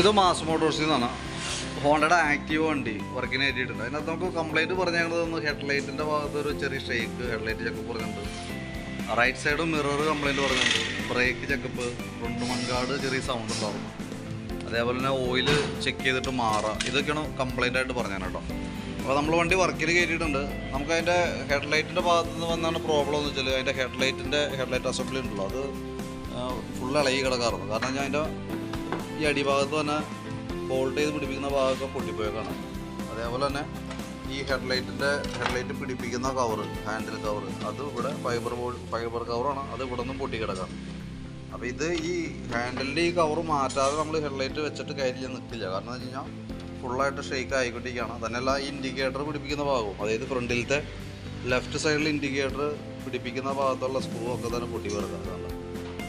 ഇത് മാസ് മോട്ടോഴ്സിൽ നിന്നാണ്. ഹോണ്ടയുടെ ആക്റ്റീവ് വണ്ടി വർക്കിന് കയറ്റിയിട്ടുണ്ട്. അതിനകത്ത് നമുക്ക് കംപ്ലൈന്റ് പറഞ്ഞേക്കുന്നത് ഒന്ന് ഹെഡ്ലൈറ്റിന്റെ ഭാഗത്ത് ഒരു ചെറിയ ഷേക്ക് ഹെഡ്ലൈറ്റ് ചെക്കപ്പ് പറഞ്ഞിട്ടുണ്ട്. റൈറ്റ് സൈഡും മിറർ കംപ്ലൈന്റ് പറഞ്ഞിട്ടുണ്ട്. ബ്രേക്ക് ചെക്കപ്പ് ഫ്രണ്ട് മങ്കാട് ചെറിയ സൗണ്ട് ഉണ്ടാവും. അതേപോലെ തന്നെ ഓയിൽ ചെക്ക് ചെയ്തിട്ട് മാറുക ഇതൊക്കെയാണ് കംപ്ലൈന്റ് ആയിട്ട് പറഞ്ഞത് കേട്ടോ. അപ്പോൾ നമ്മൾ വണ്ടി വർക്കിൽ കയറ്റിയിട്ടുണ്ട്. നമുക്ക് അതിന്റെ ഹെഡ്ലൈറ്റിന്റെ ഭാഗത്ത് നിന്ന് വന്നാണ് പ്രോബ്ലം എന്ന് വെച്ചാൽ അതിന്റെ ഹെഡ്ലൈറ്റിന്റെ ഹെഡ്ലൈറ്റ് അസംബ്ലി ഉണ്ടല്ലോ. അത് ഫുൾ ഇളകി കിടക്കാറുണ്ട്. കാരണം ഞാൻ അതിന്റെ ഈ അടിഭാഗത്ത് തന്നെ ഹോൾഡ് ചെയ്ത് പിടിപ്പിക്കുന്ന ഭാഗമൊക്കെ കാണാം. അതേപോലെ തന്നെ ഈ ഹെഡ്ലൈറ്റിന്റെ ഹെഡ്ലൈറ്റ് പിടിപ്പിക്കുന്ന കവർ ഹാൻഡിൽ കവർ അത് ഇവിടെ ഫൈബർ ഫൈബർ കവറാണ് അത് ഇവിടെ നിന്നും പൊട്ടിക്കിടക്കാം അപ്പോൾ ഇത് ഈ ഹാൻഡിലിന്റെ ഈ കവർ മാറ്റാതെ നമ്മൾ ഹെഡ്ലൈറ്റ് വെച്ചിട്ട് കയറി നിൽക്കില്ല. കാരണം എന്ന് വെച്ച് കഴിഞ്ഞാൽ ഫുള്ളായിട്ട് ഷെയ്ക്ക് ആയിക്കൊണ്ടിരിക്കുകയാണ്. തന്നെയല്ല ഇൻഡിക്കേറ്റർ പിടിപ്പിക്കുന്ന ഭാഗവും. അതായത് ഫ്രണ്ടിലത്തെ ലെഫ്റ്റ് സൈഡിൽ ഇൻഡിക്കേറ്റർ പിടിപ്പിക്കുന്ന ഭാഗത്തുള്ള സ്ക്രൂ ഒക്കെ തന്നെ പൊട്ടി വെറുതെ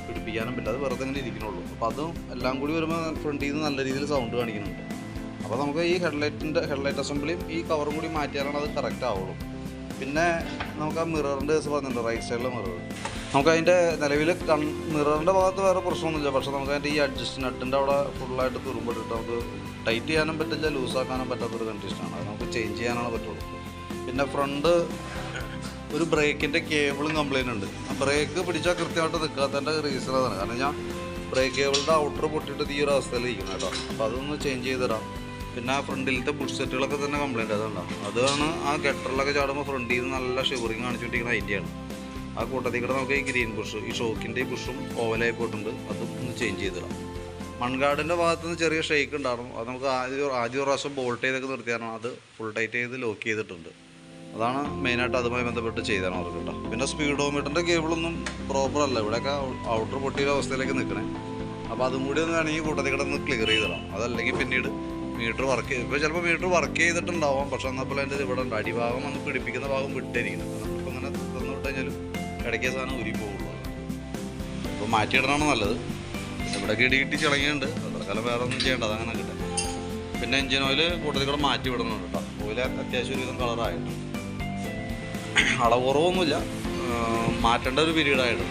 പിടിപ്പിക്കാനും പറ്റില്ല. അത് വെറുതെ ഇങ്ങനെ ഇരിക്കണുള്ളൂ. അപ്പോൾ അതും എല്ലാം കൂടി വരുമ്പോൾ ഫ്രണ്ടിൽ നിന്ന് നല്ല രീതിയിൽ സൗണ്ട് കാണിക്കുന്നുണ്ട്. അപ്പോൾ നമുക്ക് ഈ ഹെഡ്ലൈറ്റിന്റെ ഹെഡ്ലൈറ്റ് അസംബ്ലിയും ഈ കവറും കൂടി മാറ്റിയാലാണ് അത് കറക്റ്റ് ആവുള്ളൂ. പിന്നെ നമുക്ക് ആ മിററിന്റെ കേസ് പറഞ്ഞിട്ടുണ്ട് റൈറ്റ് സൈഡിലെ മിറർ നമുക്ക് അതിന്റെ നിലവിൽ കൺ മിററിന്റെ ഭാഗത്ത് വേറെ പ്രശ്നമൊന്നുമില്ല. പക്ഷേ നമുക്ക് അതിന്റെ ഈ അഡ്ജസ്റ്റ് നട്ടിന്റെ അവിടെ ഫുള്ളായിട്ട് തുരുമ്പിട്ടിട്ട് നമുക്ക് ടൈറ്റ് ചെയ്യാനും പറ്റില്ല ലൂസാക്കാനും പറ്റാത്തൊരു കണ്ടീഷനാണ് അത് നമുക്ക് ചേഞ്ച് ചെയ്യാനാണ് പറ്റുള്ളൂ. പിന്നെ ഫ്രണ്ട് ഒരു ബ്രേക്കിന്റെ കേബിളും കംപ്ലൈന്റ് ഉണ്ട്. ആ ബ്രേക്ക് പിടിച്ചാൽ കൃത്യമായിട്ട് നിൽക്കാത്തതിന്റെ റീസൺ അതാണ്. കാരണം ഞാൻ ബ്രേക്ക് കേബിളിന്റെ ഔട്ടർ പൊട്ടിയിട്ട് ഈ ഒരു അവസ്ഥയിൽ ഇരിക്കുന്നത് കേട്ടോ. അപ്പോൾ അതൊന്ന് ചേഞ്ച് ചെയ്ത് തരാം. പിന്നെ ആ ഫ്രണ്ടിലത്തെ പുഷ് സെറ്റുകളൊക്കെ തന്നെ കംപ്ലൈന്റ് അതുകൊണ്ടാണ് അതാണ് ആ ഗട്ടറിലൊക്കെ ചാടുമ്പോൾ ഫ്രണ്ടിൽ നിന്ന് നല്ല ഷിവറിങ് കാണിച്ചുകൊണ്ടിരിക്കുന്ന ഐഡിയയാണ് ആ കൂട്ടത്തിൽ കൂടെ നമുക്ക് ഈ ഗ്രീൻ ബുഷ് ഈ ഷോക്കിന്റെ ബുഷും ഓവലായി പോയിട്ടുണ്ട്. അതും ഒന്ന് ചേഞ്ച് ചെയ്ത് തരാം. മൺകാടിന്റെ ഭാഗത്ത് നിന്ന് ചെറിയ ഷേക്ക് ഉണ്ടായിരുന്നു. അത് നമുക്ക് ആദ്യം ആദ്യ പ്രാവശ്യം ബോൾട്ട് ചെയ്തൊക്കെ നിർത്തിയാണ് അത് ഫുൾ ടൈറ്റ് ചെയ്ത് ലോക്ക് ചെയ്തിട്ടുണ്ട്. അതാണ് മെയിനായിട്ട് അതുമായി ബന്ധപ്പെട്ട് ചെയ്താണ് അവർക്ക് കേട്ടോ. പിന്നെ സ്പീഡോമീറ്ററിന്റെ കേബിളൊന്നും പ്രോപ്പർ അല്ല. ഇവിടെയൊക്കെ ഔട്ടർ പൊട്ടിയ അവസ്ഥയിലേക്ക് നിൽക്കണേ. അപ്പോൾ അതും കൂടി ഒന്ന് വേണമെങ്കിൽ കൂട്ടത്തിൽ കിടന്ന് ക്ലിയർ ചെയ്ത് തരാം. അതല്ലെങ്കിൽ പിന്നീട് മീറ്റർ വർക്ക് ഇപ്പോൾ ചിലപ്പോൾ മീറ്റർ വർക്ക് ചെയ്തിട്ടുണ്ടാവാം. പക്ഷെ എന്നാൽ പോലെ അതിന്റെ ഇവിടെ ഉണ്ട്. അടിഭാഗം വന്ന് പിടിപ്പിക്കുന്ന ഭാഗം വിട്ടിരിക്കുന്നത് നമുക്കിപ്പോൾ അങ്ങനെ തന്നു വിട്ട് കഴിഞ്ഞാലും ഇടയ്ക്കേ സാധനം ഉരി പോകുള്ളൂ അപ്പോൾ മാറ്റിയിടണമാണ് നല്ലത്. ഇവിടെയൊക്കെ ഇടിയിട്ട് ചിളങ്ങിയുണ്ട് കാലം വേറെ ഒന്നും ചെയ്യേണ്ട. അതങ്ങനെ കിട്ടെ. പിന്നെ എഞ്ചിൻ ഓയിൽ കൂട്ടത്തിൽ കൂടെ മാറ്റി വിടുന്നുണ്ട് കേട്ടോ. ഓയിൽ അത്യാവശ്യം ഒരുവിധം കളറായിട്ടുണ്ട് അളവ് കുറവൊന്നുമില്ല മാറ്റേണ്ട ഒരു പീരീഡായിരുന്നു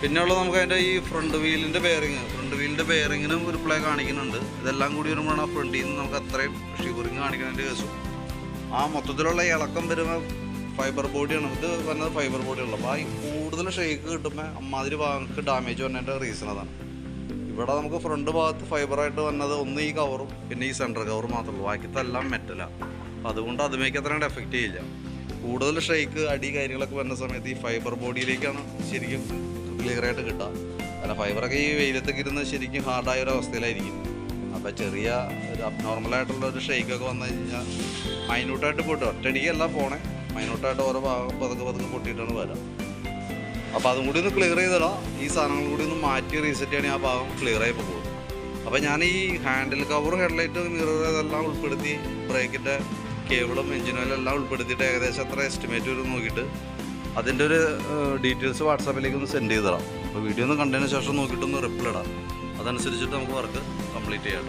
പിന്നെയുള്ള നമുക്ക് അതിന്റെ ഈ ഫ്രണ്ട് വീലിന്റെ ബെയറിങ് ഫ്രണ്ട് വീലിന്റെ ബെയറിങ്ങിനും ഒരു പ്ലേ കാണിക്കുന്നുണ്ട്. ഇതെല്ലാം കൂടി വരുമ്പോഴാണ് ആ ഫ്രണ്ടിൽ നിന്ന് നമുക്ക് അത്രയും ഷിവറിങ് കാണിക്കുന്നതിന്റെ കേസും. ആ മൊത്തത്തിലുള്ള ഇളക്കം വരുമ്പോൾ ഫൈബർ ബോഡിയാണ് ഇത് വന്നത് ഫൈബർ ബോഡിയുള്ള അപ്പോൾ ഈ കൂടുതൽ ഷേക്ക് കിട്ടുമ്പോൾ അമ്മാതിരി ഭാഗങ്ങൾക്ക് ഡാമേജ് വന്നതിന്റെ റീസൺ അതാണ്. ഇവിടെ നമുക്ക് ഫ്രണ്ട് ഭാഗത്ത് ഫൈബറായിട്ട് വന്നത് ഒന്ന് ഈ കവറും പിന്നെ ഈ സെന്റർ കവറും മാത്രമേ ഉള്ളൂ. ബാക്കിത്തെല്ലാം മെറ്റലാണ് അതുകൊണ്ട് അതുമേക്ക് അത്രയും എഫക്റ്റ് ചെയ്യില്ല. കൂടുതൽ ഷെയ്ക്ക് അടി കാര്യങ്ങളൊക്കെ വരുന്ന സമയത്ത് ഈ ഫൈബർ ബോഡിയിലേക്കാണ് ശരിക്കും ക്ലിയർ ആയിട്ട് കിട്ടുക. കാരണം ഫൈബറൊക്കെ ഈ വെയിലത്തൊക്കെ ഇരുന്ന് ശരിക്കും ഹാർഡായ ഒരു അവസ്ഥയിലായിരിക്കും. അപ്പോൾ ചെറിയ ഒരു അബ്നോർമലായിട്ടുള്ള ഒരു ഷെയ്ക്കൊക്കെ വന്നു കഴിഞ്ഞാൽ മൈന്യൂട്ടായിട്ട് പൊട്ടും. ഒറ്റയടിക്കല്ല പോണേ. മൈന്യൂട്ടായിട്ട് ഓരോ ഭാഗം പതുക്കെ പതുക്കെ പൊട്ടിയിട്ടാണ് വരാം. അപ്പോൾ അതും കൂടി ഒന്ന് ക്ലിയർ ചെയ്തിടാം ഈ സാധനങ്ങൾ കൂടി ഒന്ന് മാറ്റി റീസെറ്റ് ചെയ്യണമെങ്കിൽ ആ ഭാഗം ക്ലിയർ ആയി പോകും അപ്പോൾ ഞാൻ ഈ ഹാൻഡിൽ കവർ ഹെഡ്ലൈറ്റ് മിറർ ഇതെല്ലാം ഉൾപ്പെടുത്തി ബ്രേക്കിന്റെ കേബിളും എഞ്ചിനും എല്ലാം ഉൾപ്പെടുത്തിയിട്ട് ഏകദേശം അത്ര എസ്റ്റിമേറ്റ് വരും നോക്കിയിട്ട്. അതിന്റെ ഒരു ഡീറ്റെയിൽസ് വാട്സാപ്പിലേക്ക് ഒന്ന് സെൻഡ് ചെയ്തിടാം അപ്പോൾ വീഡിയോ ഒന്ന് കണ്ടതിന് ശേഷം നോക്കിയിട്ടൊന്ന് റിപ്ലൈ ഇടാം. അതനുസരിച്ചിട്ട് നമുക്ക് വർക്ക് കംപ്ലീറ്റ് ചെയ്യാം